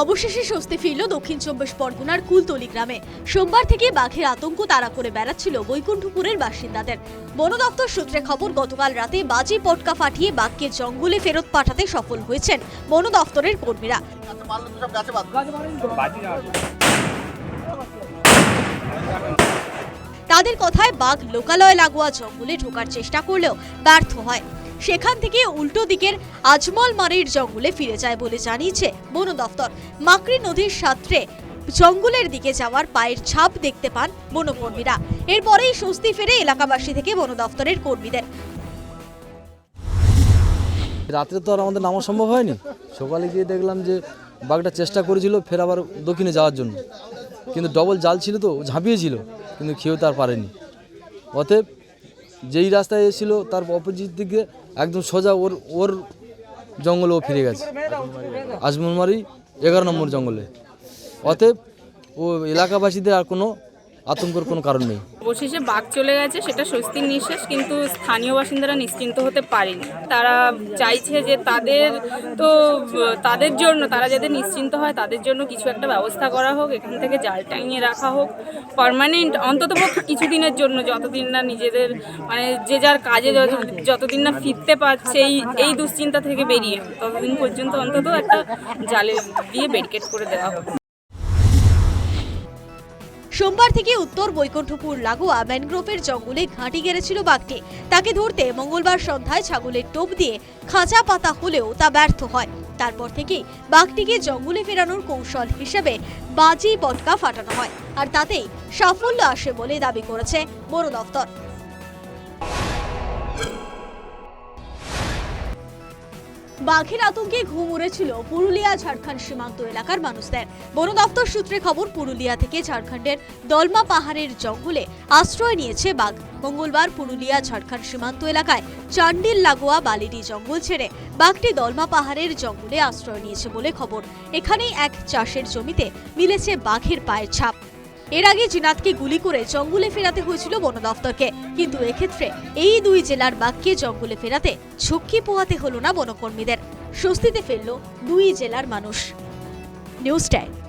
অবশেষে স্বস্তি ফিরল দক্ষিণ চব্বিশ পরগনার কুলতলি গ্রামে। সোমবার থেকে বাঘের আতঙ্ক তাড়া করে বেড়াচ্ছিল বৈকুণ্ঠপুরের বাসিন্দাদের। বন দপ্তর সূত্রে খবর, গতকাল রাতে বাজি পটকা ফাটিয়ে বাঘকে জঙ্গলে ফেরত পাঠাতে সফল হয়েছেন বন দপ্তরের কর্মীরা। তাদের কথায় বাঘ লোকালয় লাগোয়া জঙ্গলে ঢোকার চেষ্টা করলেও ব্যর্থ হয়। সেখান থেকে উল্টো দিকের আজমল মারির জঙ্গলে ফিরে যায় বলে জানিয়েছে বন দফতর। মাকড়ি নদীর সাঁতরে জঙ্গলের দিকে যাওয়ার পায়ের ছাপ দেখতে পান বনকর্মীরা। এরপরেই স্বস্তি ফেরে এলাকাবাসী থেকে বন দফতরের কর্মীদের। রাত্রে তো আর আমাদের নামা সম্ভব হয়নি। সকালে গিয়ে দেখলাম যে বাঘটা চেষ্টা করেছিল ফের আবার দক্ষিণে যাওয়ার জন্য। কিন্তু ডবল জাল ছিল তো ঝাঁপিয়েছিল, কিন্তু খেয়েও তার পারেনি। অতএব যেই রাস্তায় এসেছিল তার অপোজিট দিকে একদম সোজা ওর ওর জঙ্গলে ও ফিরে গেছে। আজমলমারি এগারো নম্বর জঙ্গলে। অতএব ও এলাকাবাসীদের আর কোনো আতঙ্কের কোনো কারণ নেই। অবশেষে বাঘ চলে গেছে, সেটা স্বস্তির নিঃশ্বাস, কিন্তু স্থানীয় বাসিন্দারা নিশ্চিন্ত হতে পারেনি। তারা চাইছে যে তাদের তো, তাদের জন্য, তারা যাতে নিশ্চিন্ত হয়, তাদের জন্য কিছু একটা ব্যবস্থা করা হোক, এখান থেকে জাল টাঙিয়ে রাখা হোক। পার্মানেন্ট অন্তত কিছুদিনের জন্য, যতদিন না নিজেদের মানে যে যার কাজে যত- যতদিন না ফিরতে পারছে, এই এই দুশ্চিন্তা থেকে বেরিয়ে ততদিন পর্যন্ত অন্তত একটা জালে দিয়ে ব্যারিকেড করে দেওয়া হোক। সোমবার থেকে উত্তর বৈকুণ্ঠপুর লাগোয়া ম্যানগ্রোভের জঙ্গলে ঘাঁটি গেড়েছিল বাঘটি। তাকে ধরতে মঙ্গলবার সন্ধ্যায় ছাগলের টোপ দিয়ে খাঁচা পাতা হলেও তা ব্যর্থ হয়। তারপর থেকেই বাঘটিকে জঙ্গলে ফেরানোর কৌশল হিসেবে বাজি পটকা ফাটানো হয় আর তাতেই সাফল্য আসে বলে দাবি করেছে বন দফতর বাঘের আতঙ্কে ঘুম উড়েছিল পুরুলিয়া, ঝাড়খণ্ড সীমান্ত এলাকার মানুষদের। বন দপ্তর সূত্রে খবর, পুরুলিয়া থেকে ঝাড়খণ্ডের দলমা পাহাড়ের জঙ্গলে আশ্রয় নিয়েছে বাঘ। মঙ্গলবার পুরুলিয়া, ঝাড়খণ্ড সীমান্ত এলাকায় চান্ডিল লাগোয়া বালিডি জঙ্গল ছেড়ে বাঘটি দলমা পাহাড়ের জঙ্গলে আশ্রয় নিয়েছে বলে খবর। এখানেই এক চাষের জমিতে মিলেছে বাঘের পায়ের ছাপ। এর আগে জিনাতকে গুলি করে জঙ্গলে ফেরাতে হয়েছিল বন দফতরকে। কিন্তু এক্ষেত্রে এই দুই জেলার বাঘকে জঙ্গলে ফেরাতে ঝক্কি পোহাতে হলো না বনকর্মীদের। স্বস্তিতে ফেলল দুই জেলার মানুষ। News time.